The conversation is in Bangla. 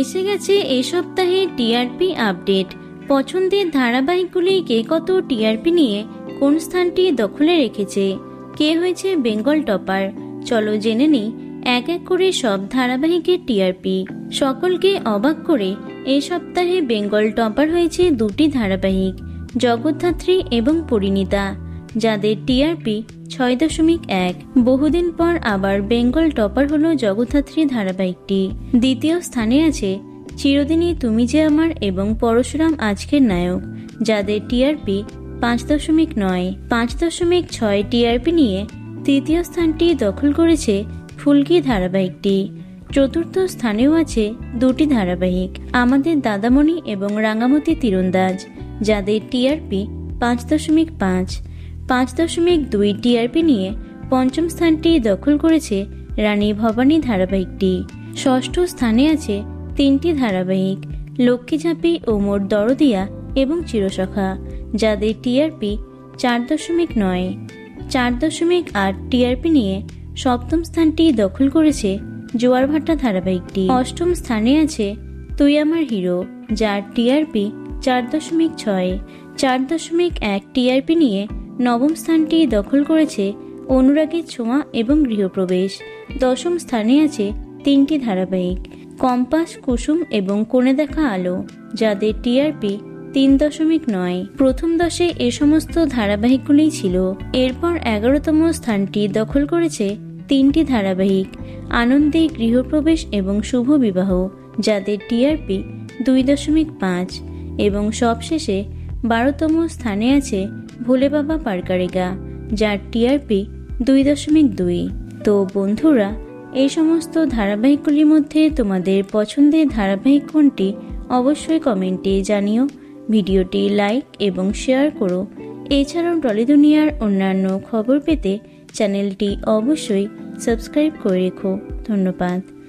এসে গেছে এই সপ্তাহে টিআরপি আপডেট। পছন্দের ধারাবাহিকগুলি কে কত টিআরপি নিয়ে কোন স্থানটি দখলে রেখেছে? কে হয়েছে বেঙ্গল টপার? চলো জেনে নিই, এক এক করে সব ধারাবাহিকের টিআরপি। সকলকে অবাক করে এই সপ্তাহে বেঙ্গল টপার হয়েছে দুটি ধারাবাহিক, জগদ্ধাত্রী এবং পরিণীতা। যাদের টিআরপি ছয় দশমিক এক। বহুদিন পর আবার বেঙ্গল টপার হলো জগদ্ধাত্রী ধারাবাহিকটি। দ্বিতীয় স্থানে আছে, চিরদিনই তুমি যে আমার এবং পরশুরাম আজকের নায়ক যাদের টিআরপি পাঁচ দশমিক নয়। পাঁচ দশমিক ছয় টিআরপি নিয়ে তৃতীয় স্থানটি দখল করেছে ফুলকি ধারাবাহিকটি। চতুর্থ স্থানেও আছে দুটি ধারাবাহিক, আমাদের দাদামণি এবং রাঙামতি তীরন্দাজ যাদের টিআরপি পাঁচ দশমিক পাঁচ। পাঁচ দশমিক দুই টিআরপি নিয়ে পঞ্চম স্থানটি দখল করেছে রানী ভবানী ধারাবাহিকটি। ষষ্ঠ স্থানে আছে তিনটি ধারাবাহিক লক্ষ্মীঝাঁপি ও মোর দরদিয়া এবং চিরসখা, যাদের টিআরপি চার দশমিক নয়। চার দশমিক আট টিআরপি নিয়ে সপ্তম স্থানটি দখল করেছে জোয়ারভাটা ধারাবাহিকটি। অষ্টম স্থানে আছে তুই আমার হিরো, যার টিআরপি চার দশমিক ছয়। চার দশমিক এক টিআরপি নিয়ে নবম স্থানটি দখল করেছে অনুরাগের ছোঁয়া এবং গৃহপ্রবেশ। দশম স্থানে আছে তিনটি ধারাবাহিক, কম্পাস, কুসুম এবং কোণে দেখা আলো, যাদের টিআরপি তিন দশমিক নয়। প্রথম দশে এ সমস্ত ধারাবাহিকগুলিই ছিল। এরপর এগারোতম স্থানটি দখল করেছে তিনটি ধারাবাহিক, আনন্দে গৃহপ্রবেশ এবং শুভ বিবাহ, যাদের টিআরপি দুই দশমিক পাঁচ এবং সবশেষে বারোতম স্থানে আছে ভোলে বাবা পারকারেগা যার টিআরপি দুই দশমিক দুই। তো বন্ধুরা, এই সমস্ত ধারাবাহিকগুলির মধ্যে তোমাদের পছন্দের ধারাবাহিক কোনটি অবশ্যই কমেন্টে জানিও, ভিডিওটি লাইক এবং শেয়ার করো। এছাড়াও টলি দুনিয়ার অন্যান্য খবর পেতে চ্যানেলটি অবশ্যই সাবস্ক্রাইব করে রেখো। ধন্যবাদ।